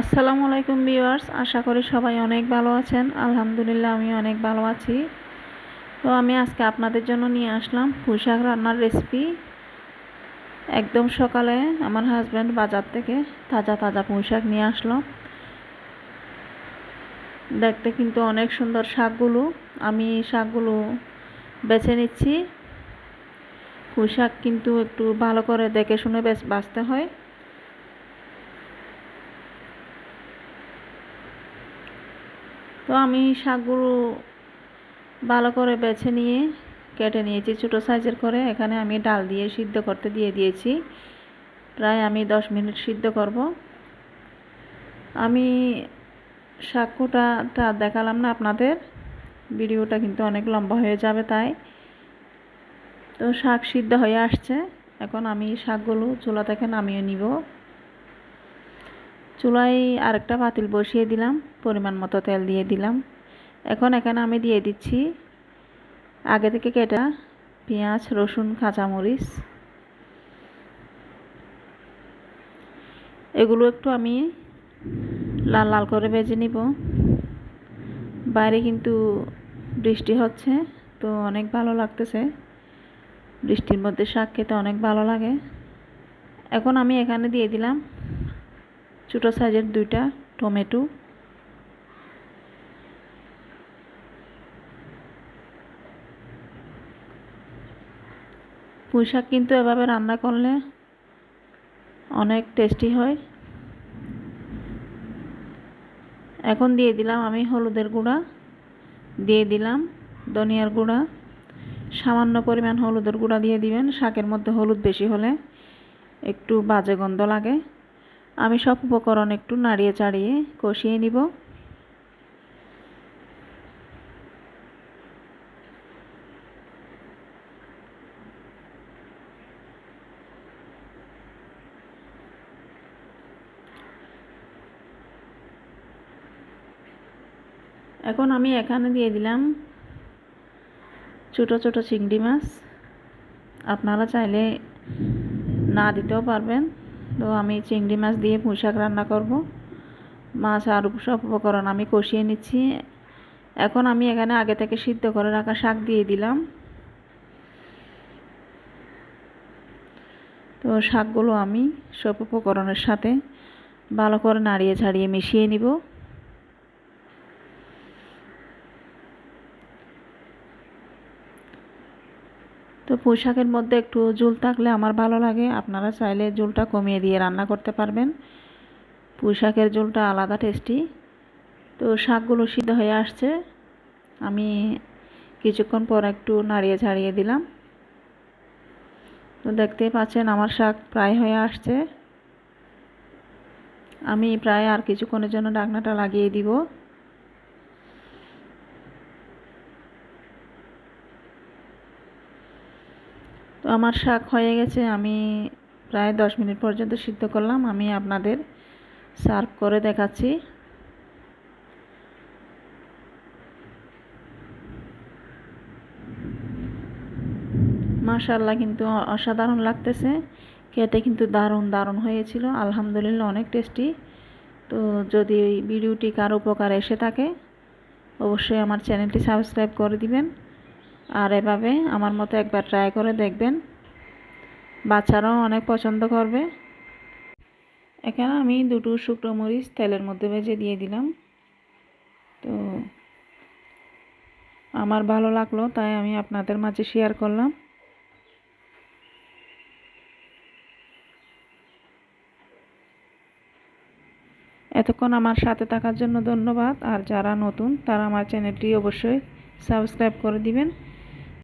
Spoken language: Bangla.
আসসালামু আলাইকুম ভিউয়ার্স, আশা করি সবাই অনেক ভালো আছেন। আলহামদুলিল্লাহ আমি অনেক ভালো আছি। তো আমি আজকে আপনাদের জন্য নিয়ে আসলাম পুঁইশাক রান্নার রেসিপি একদম সকালে আমার হাজব্যান্ড বাজার থেকে তাজা তাজা পুঁইশাক নিয়ে আসলো। দেখতে কিন্তু অনেক সুন্দর শাকগুলো। আমি শাকগুলো বেছে নিচ্ছি। পুঁইশাক কিন্তু একটু ভালো করে দেখে শুনে বেশ বাঁচতে হয়। তো আমি শাকগুলো ভালো করে বেছে নিয়ে, কেটে নিয়েছি ছোটো সাইজের করে। এখানে আমি ডাল দিয়ে সিদ্ধ করতে দিয়ে দিয়েছি। প্রায় আমি দশ মিনিট সিদ্ধ করব। আমি শাক কোটাটা দেখালাম না আপনাদের। ভিডিওটা কিন্তু অনেক লম্বা হয়ে যাবে তাই। তো শাক সিদ্ধ হয়ে আসছে। এখন আমি শাকগুলো চুলা থেকে নামিয়ে নিব। চুলায় আরেকটা পাতিল বসিয়ে দিলাম, পরিমাণ মতো তেল দিয়ে দিলাম। এখন এখানে আমি দিয়ে দিচ্ছি আগে থেকে কেটা পেঁয়াজ, রসুন, কাঁচামরিচ। এগুলো একটু আমি লাল লাল করে বেজে নিব। বাইরে কিন্তু বৃষ্টি হচ্ছে, তো অনেক ভালো লাগতেছে। বৃষ্টির মধ্যে শাক খেতে অনেক ভালো লাগে। এখন আমি এখানে দিয়ে দিলাম ছোটো সাইজের দুইটা টমেটো। পুঁই শাক কিন্তু এভাবে রান্না করলে অনেক টেস্টি হয়। এখন দিয়ে দিলাম আমি হলুদের গুঁড়া, দিয়ে দিলাম ধনিয়ার গুঁড়া। সামান্য পরিমাণ হলুদের গুঁড়া দিয়ে দিবেন, শাকের মধ্যে হলুদ বেশি হলে একটু বাজে গন্ধ লাগে। আমি সব উপকরণ একটু নাড়িয়ে চাড়িয়ে কষিয়ে নিব। এখন আমি এখানে দিয়ে দিলাম ছোটো ছোটো চিংড়ি মাছ। আপনারা চাইলে না দিতেও পারবেন। তো আমি চিংড়ি মাছ দিয়ে পুঁশাক রান্না করব। মাছ আর সব উপকরণ আমি কষিয়ে নিচ্ছি। এখন আমি এখানে আগে থেকে সিদ্ধ করে রাখা শাক দিয়ে দিলাম। তো শাকগুলো আমি সব উপকরণের সাথে ভালো করে নাড়িয়ে ছাড়িয়ে মিশিয়ে নিব। তো পোশাকের মধ্যে একটু জুল থাকলে আমার ভালো লাগে। আপনারা চাইলে ঝুলটা কমিয়ে দিয়ে রান্না করতে পারবেন। পুঁইশাকের ঝোলটা আলাদা টেস্টি তো শাকগুলো সিদ্ধ হয়ে আসছে। আমি কিছুক্ষণ পর একটু নাড়িয়ে ছাড়িয়ে দিলাম। তো দেখতেই পাচ্ছেন আমার শাক প্রায় হয়ে আসছে। আমি প্রায় আর কিছুক্ষণের জন্য ডাকনাটা লাগিয়ে দিব। আমার শাক হয়ে গেছে, আমি প্রায় দশ মিনিট পর্যন্ত সিদ্ধ করলাম, আমি আপনাদের সার্ভ করে দেখাচ্ছি। মাশাল্লাহ কিন্তু অসাধারণ লাগতেছে। খেতে কিন্তু দারুণ দারুণ হয়েছিল। আলহামদুলিল্লাহ, অনেক টেস্টি। তো যদি ভিডিওটি কারও উপকার এসে থাকে, অবশ্যই আমার চ্যানেলটি সাবস্ক্রাইব করে দিবেন। আর এভাবে আমার মতো একবার ট্রাই করে দেখবেন। বাচ্চারাও অনেক পছন্দ করবে। এখানে আমি দুটো শুকনো মরিচ তেলের মধ্যে ভেজে দিয়ে দিলাম। তো আমার ভালো লাগল, তাই আমি আপনাদের মাঝে শেয়ার করলাম। এতক্ষণ আমার সাথে থাকার জন্য ধন্যবাদ, আর যারা নতুন, তারা আমার চ্যানেলটি অবশ্যই সাবস্ক্রাইব করে দিবেন।